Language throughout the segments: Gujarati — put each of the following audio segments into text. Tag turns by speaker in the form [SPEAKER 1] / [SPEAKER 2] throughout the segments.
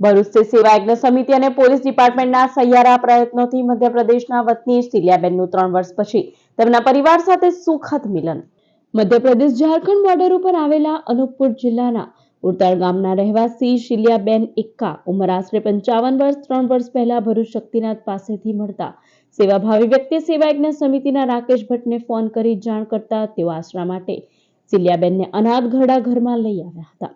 [SPEAKER 1] ભરૂચ સ્થિત સેવા યજ્ઞ સમિતિ અને પોલીસ ડિપાર્ટમેન્ટના સહિયારા પ્રયત્નોથી મધ્યપ્રદેશના વતની સિલિયાબેનનું ત્રણ વર્ષ પછી તેમના પરિવાર સાથે સુખદ મિલન. મધ્યપ્રદેશ ઝારખંડ બોર્ડર ઉપર આવેલા અનુપપુર જિલ્લાના ઉડતાળ ગામના રહેવાસી શિલ્યાબેન એક્કા ઉંમર આશરે પંચાવન વર્ષ, ત્રણ વર્ષ પહેલા ભરૂચ શક્તિનાથ પાસેથી મળતા સેવાભાવી વ્યક્તિ સેવા યજ્ઞ સમિતિના રાકેશ ભટ્ટને ફોન કરી જાણ કરતા તેઓ આશરા માટે સિલિયાબેનને અનાથ ઘરડા ઘરમાં લઈ આવ્યા હતા.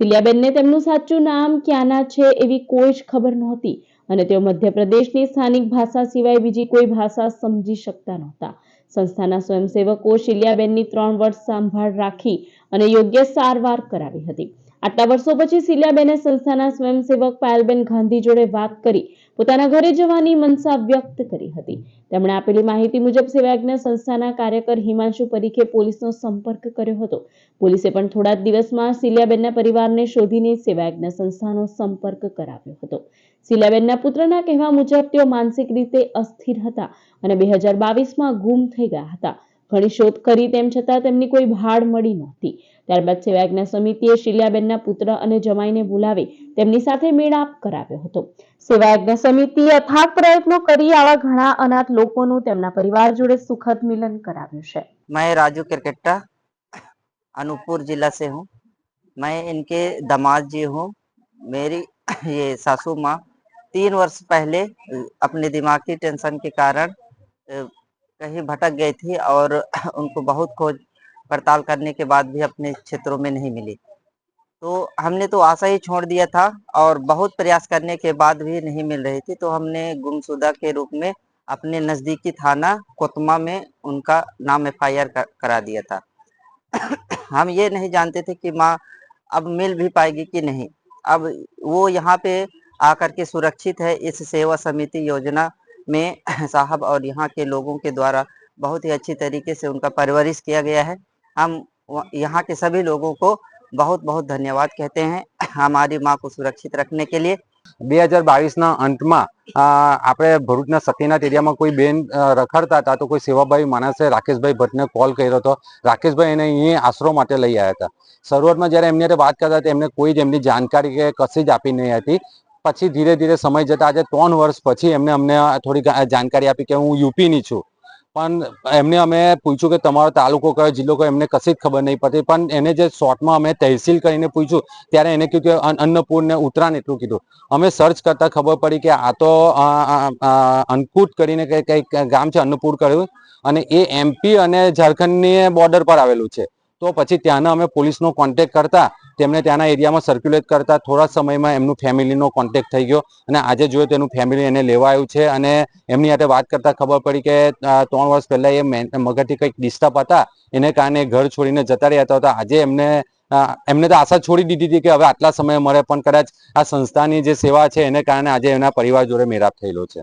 [SPEAKER 1] સિલિયાબેનને તેમનું સાચું નામ ક્યાંના છે એવી કોઈ જ ખબર નહોતી અને તેઓ મધ્યપ્રદેશની સ્થાનિક ભાષા સિવાય બીજી કોઈ ભાષા સમજી શકતા નહોતા. સંસ્થાના સ્વયંસેવકો શિલિયાબેનની ત્રણ વર્ષ સંભાળ રાખી અને યોગ્ય સારવાર કરાવી હતી. આટલા વર્ષો પછી શિલિયાબેને સંસ્થાના સ્વયંસેવક પાયલબેન ગાંધી જોડે વાત કરી પોતાના ઘરે જવાની મનસા વ્યક્ત કરી હતી. તેમણે આપેલી માહિતી મુજબ સેવાયજ્ઞ સંસ્થાના કાર્યકર હિમાંશુ પરીખે પોલીસનો સંપર્ક કર્યો હતો. પોલીસે પણ થોડા દિવસમાં સિલિયાબેનના પરિવારને શોધીને સેવાયજ્ઞ સંસ્થાનો સંપર્ક કરાવ્યો હતો. સિલિયાબેનના પુત્રના કહેવા મુજબ તેઓ માનસિક રીતે અસ્થિર હતા અને બે હજાર બાવીસમાં ગુમ થઈ ગયા હતા. ઘણી શોધ કરી તેમ છતાં તેમની કોઈ ભાડ મળી નહોતી ત્યારબાદ સેવાયજ્ઞ સમિતિએ શિલ્યાબેનના પુત્ર અને જમાઈને બોલાવી તેમની સાથે મેળાપ કરાવ્યો હતો સેવાયજ્ઞ સમિતિએ અથાગ પ્રયત્નો કરી આવા ઘણા અનાથ લોકોનું તેમના પરિવાર જોડે સુખદ મિલન કરાવ્યું છે
[SPEAKER 2] मैं राजू किरकेट्टा अनूपपुर जिला से हूँ मैं इनके दामाद जी हूँ मेरी ये सासू माँ तीन वर्ष पहले अ, अपने दिमाग की टेंशन के कारण अ, कहीं भटक गई थी और उनको बहुत खोज पड़ताल करने के बाद भी अपने क्षेत्रों में नहीं मिली। तो हमने तो आशा ही छोड़ दिया था और बहुत प्रयास करने के बाद भी नहीं मिल रही थी तो हमने गुमशुदा के रूप में अपने नज़दीकी थाना कोतमा में उनका नाम एफ़ आई आर करा दिया था। हम ये नहीं जानते थे कि माँ अब मिल भी पाएगी कि नहीं। अब वो यहाँ पे आकर के सुरक्षित है इस सेवा समिति योजना में साहब और यहाँ के लोगों के द्वारा बहुत ही अच्छी तरीके से उनका परवरिश किया गया है हम व- यहाँ के सभी लोगों को बहुत बहुत धन्यवाद कहते हैं हमारी माँ को सुरक्षित रखने के लिए
[SPEAKER 3] બે હજાર બાવીસના અંતમાં અ, આપણે ભરૂચના સતીનાથ એરિયામાં કોઈ બેન અ, રખડતા હતા તો કોઈ સેવાભાવી માણસે રાકેશભાઈ ભટ્ટને કોલ કર્યો હતો રાકેશભાઈ એને અહીં આશરો માટે લઈ આવ્યા હતા શરૂઆતમાં જ્યારે એમની હાથે વાત કરતા હતા એમને કોઈ જ એમની જાણકારી કે કશી જ આપી નહીં હતી પછી ધીરે ધીરે સમય જતા આજે ત્રણ વર્ષ પછી એમને અમને થોડી જાણકારી આપી કે હું યુપીની છું. પણ એમને અમે પૂછ્યું કે તમારો તાલુકો કયો, જિલ્લો કયો, એમને કશી જ ખબર નહીં પડતી. પણ એને જે શોર્ટમાં અમે તહેસીલ કરીને પૂછ્યું, ત્યારે એને કીધું કે અન્ન- અન્નપુર ને ઉત્તરાયણ એટલું કીધું. અમે સર્ચ કરતા ખબર પડી કે આ તો અન્નકૂટ કરીને કંઈક ગામ છે અન્નપુર કર્યું અને એ એમપી અને ઝારખંડની બોર્ડર પર આવેલું છે. તો પછી ત્યાંના અમે પોલીસનો કોન્ટેક કરતા, તેમને ત્યાંના એરિયામાં સર્ક્યુલેટ કરતા, થોડા સમયમાં એમનું ફેમિલીનો કોન્ટેક થઈ ગયો અને આજે જોયું તેનું ફેમિલી એને લેવા આવ્યું છે અને એમની સાથે વાત કરતા ખબર પડી કે ત્રણ વર્ષ પહેલા એ મગજથી કંઈક ડિસ્ટર્બ હતા, એને કારણે ઘર છોડીને જતા રહ્યા હતા આજે એમને એમને તો આશા છોડી દીધી હતી કે હવે આટલા સમય મળે, પણ કદાચ આ સંસ્થાની જે સેવા છે, એને કારણે આજે એના પરિવાર જોડે મેળાપ થયેલો છે.